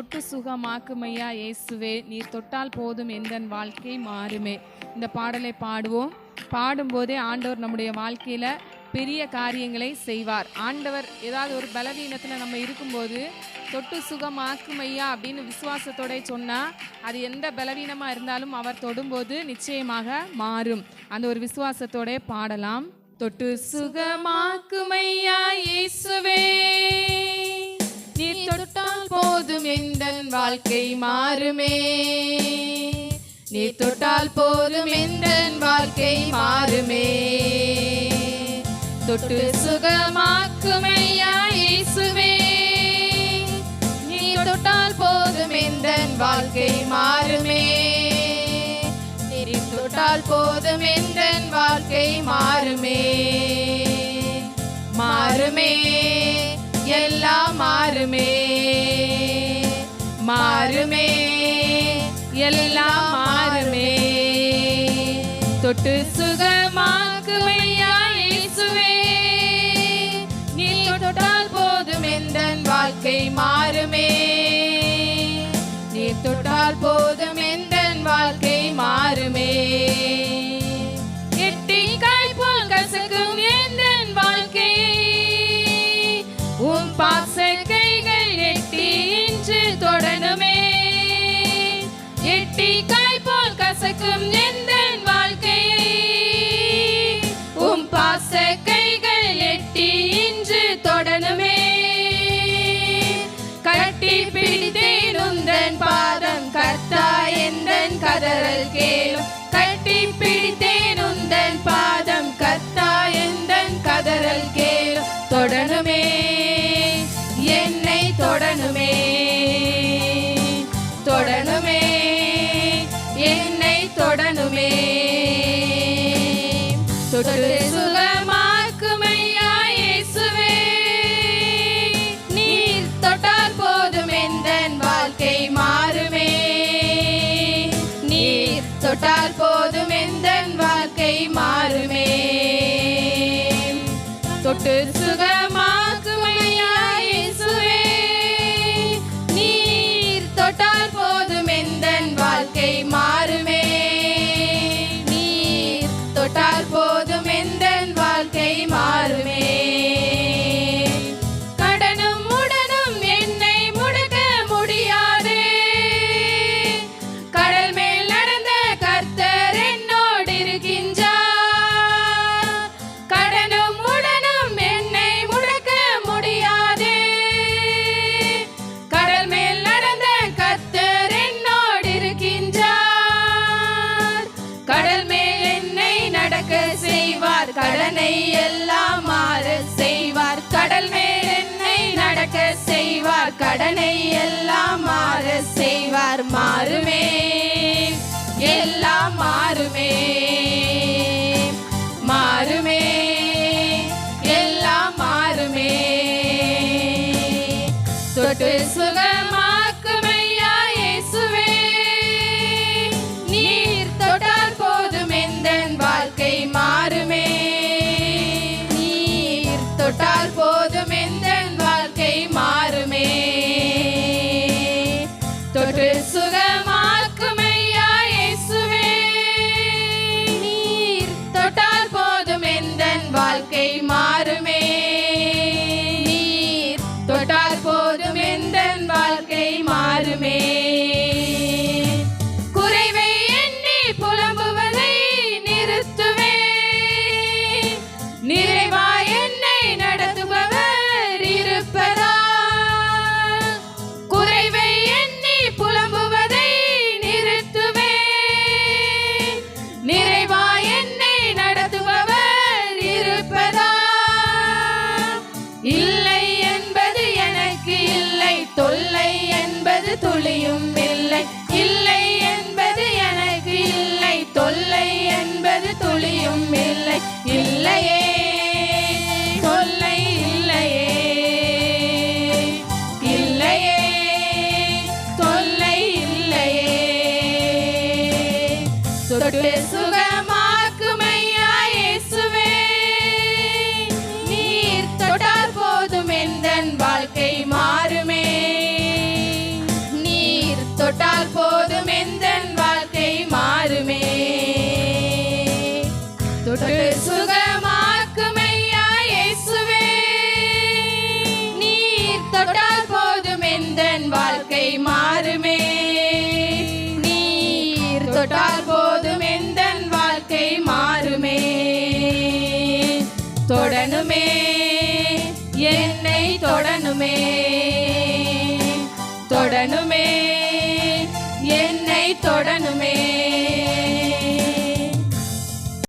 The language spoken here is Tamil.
தொட்டு சுகமாக்குமையா இயேசுவே நீர் தொட்டால் போதும் எந்த வாழ்க்கை மாறுமே. இந்த பாடலை பாடுவோம். பாடும்போதே ஆண்டவர் நம்முடைய வாழ்க்கையில் பெரிய காரியங்களை செய்வார். ஆண்டவர் ஏதாவது ஒரு பலவீனத்தில் நம்ம இருக்கும்போது தொட்டு சுகமாக்குமையா அப்படின்னு விசுவாசத்தோட சொன்னால் அது எந்த பலவீனமாக இருந்தாலும் அவர் தொடும்போது நிச்சயமாக மாறும். அந்த ஒரு விசுவாசத்தோட பாடலாம். தொட்டு சுகமாக்குமையா இயேசுவே. போதும் வாழ்க்கை மாறுமே. நீ தொட்டால் போதும் எந்தன் வாழ்க்கை மாறுமே. தொட்டு சுகமாக்குமையா இயேசுவே. நீ தொட்டால் போதும் எந்தன் வாழ்க்கை மாறுமே. நீ தொட்டால் போதும் எந்தன் வாழ்க்கை மாறுமே. மாறுமே. எல்லாம் மாறுமே. தொட்டு சுகமாக்குமையா இயேசுவே. நீ தொட்டால் போதும் எந்தன் வாழ்க்கை மாறுமே. நீ தொட்டால் போதும் எந்தன் வாழ்க்கை மாறுமே. எட்டி போல் கசக்கும் எந்தன் வாழ்க்கை. உன் பாச கைகள் எட்டி இன்று தொடணுமே. எட்டி போல் கசக்கும் என் என்னை தொடணுமே. தொட்டு சுகமாக்குமையா இயேசுவே. நீர் தொட்டால் போதும் எந்தன் வாழ்க்கை மாறுமே. நீர் தொட்டால் போதும் எந்தன் வாழ்க்கை மாறுமே. தொட்டு சுகமா செய்வார் கடனை எல்லாம் மாற செய்வார். கடல் மேல் என்னை நடக்க செய்வார். கடனை எல்லாம் மாற செய்வார். மாறுமே. எல்லாம் மாறுமே. மாறுமே. எல்லாம் மாறுமே. தொட்டு சுகமா நீர் தொட்டால் தொட்டு சுகமாக்குமையா இயேசுவே. நீர் தொட்டால் போதும் எந்தன் வாழ்க்கை மாறுமே. நீர் தொட்டால் போதும் எந்தன் வாழ்க்கை மாறுமே. தொட்டு சுகமாக்குமையா இயேசுவே. நீர் தொட்டால் போதும் எந்தன் வாழ்க்கை மாறுமே. நீர் தொட்டால் போ தொடனுமே தொடனுமே